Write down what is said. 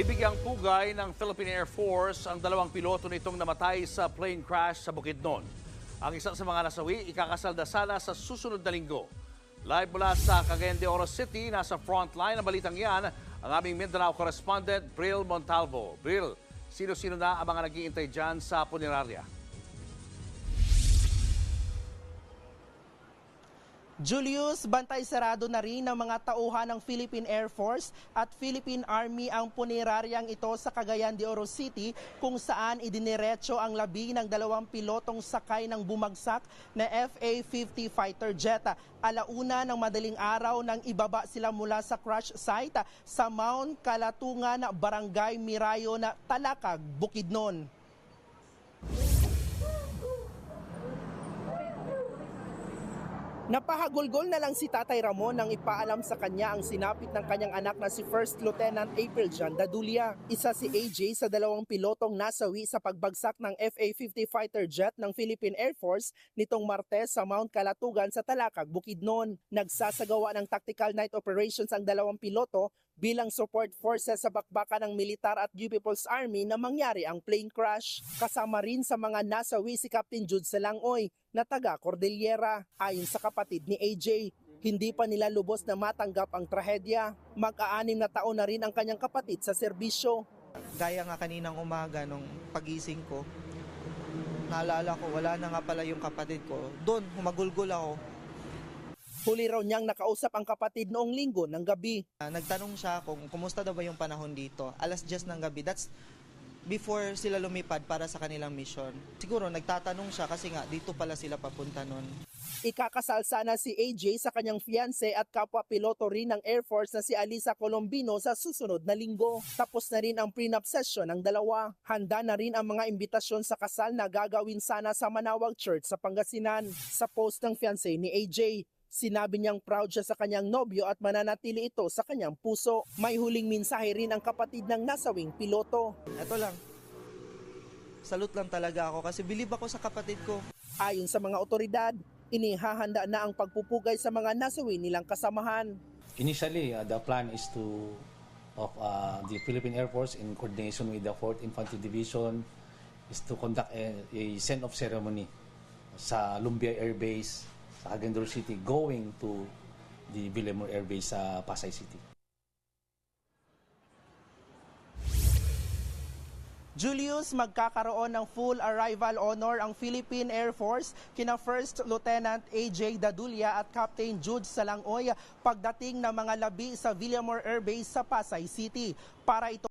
Bibigyang pugay ng Philippine Air Force ang dalawang piloto nitong namatay sa plane crash sa Bukidnon. Ang isa sa mga nasawi, ikakasalda sana sa susunod na linggo. Live mula sa Cagayan de Oro City, nasa frontline ng balitang yan, ang aming Mindanao correspondent, Bril Montalvo. Bril, sino-sino na ang mga nag-iintay dyan sa punerarya? Julius, bantay sarado na rin ng mga tauhan ng Philippine Air Force at Philippine Army ang puneraryang ito sa Cagayan de Oro City kung saan idiniretso ang labi ng dalawang pilotong sakay ng bumagsak na FA-50 fighter jet. Alauna ng madaling araw nang ibaba sila mula sa crash site sa Mount Kalatungan, Barangay Mirayo na Talakag, Bukidnon. Napahagulgol na lang si Tatay Ramon nang ipaalam sa kanya ang sinapit ng kanyang anak na si First Lieutenant April John Dadulia. Isa si AJ sa dalawang pilotong nasawi sa pagbagsak ng FA-50 fighter jet ng Philippine Air Force nitong Martes sa Mount Kalatugan sa Talakag, Bukidnon. Nagsasagawa ng tactical night operations ang dalawang piloto bilang support forces sa bakbakan ng militar at UP People's Army na mangyari ang plane crash. Kasama rin sa mga nasawi si Captain Jude Salangoy na taga Cordillera. Ayon sa kapatid ni AJ, hindi pa nila lubos na matanggap ang trahedya. Mag-aanim na taon na rin ang kanyang kapatid sa serbisyo. Gaya nga kaninang umaga nung pagising ko, naalala ko wala na nga pala yung kapatid ko. Doon, humagulgol ako. Huli raw niyang nakausap ang kapatid noong linggo ng gabi. Ah, nagtanong siya kung kumusta daw ba yung panahon dito. Alas 10 ng gabi. That's before sila lumipad para sa kanilang mission. Siguro nagtatanong siya kasi nga dito pala sila papunta nun. Ikakasal sana si AJ sa kanyang fiance at kapwa piloto rin ng Air Force na si Alisa Colombino sa susunod na linggo. Tapos na rin ang prenup session ng dalawa. Handa na rin ang mga imbitasyon sa kasal na gagawin sana sa Manawag Church sa Pangasinan. Sa post ng fiance ni AJ, Sinabi niyang proud siya sa kanyang nobyo at mananatili ito sa kanyang puso. May huling mensahe rin ang kapatid ng nasawing piloto. Ito lang. Salute lang talaga ako kasi believe ako sa kapatid ko. Ayon sa mga otoridad, inihahanda na ang pagpupugay sa mga nasawi nilang kasamahan. Initially, uh, the plan is to of uh, the Philippine Air Force in coordination with the 4th Infantry Division is to conduct a, a send-off ceremony sa Lumbia Air Base sa Oro City going to the Villamor Air Base sa Pasay City. Julius, magkakaroon ng full arrival honor ang Philippine Air Force kina First Lieutenant AJ Dadulia at Captain Jude Salangoy pagdating ng mga labi sa Villamor Air Base sa Pasay City. Para ito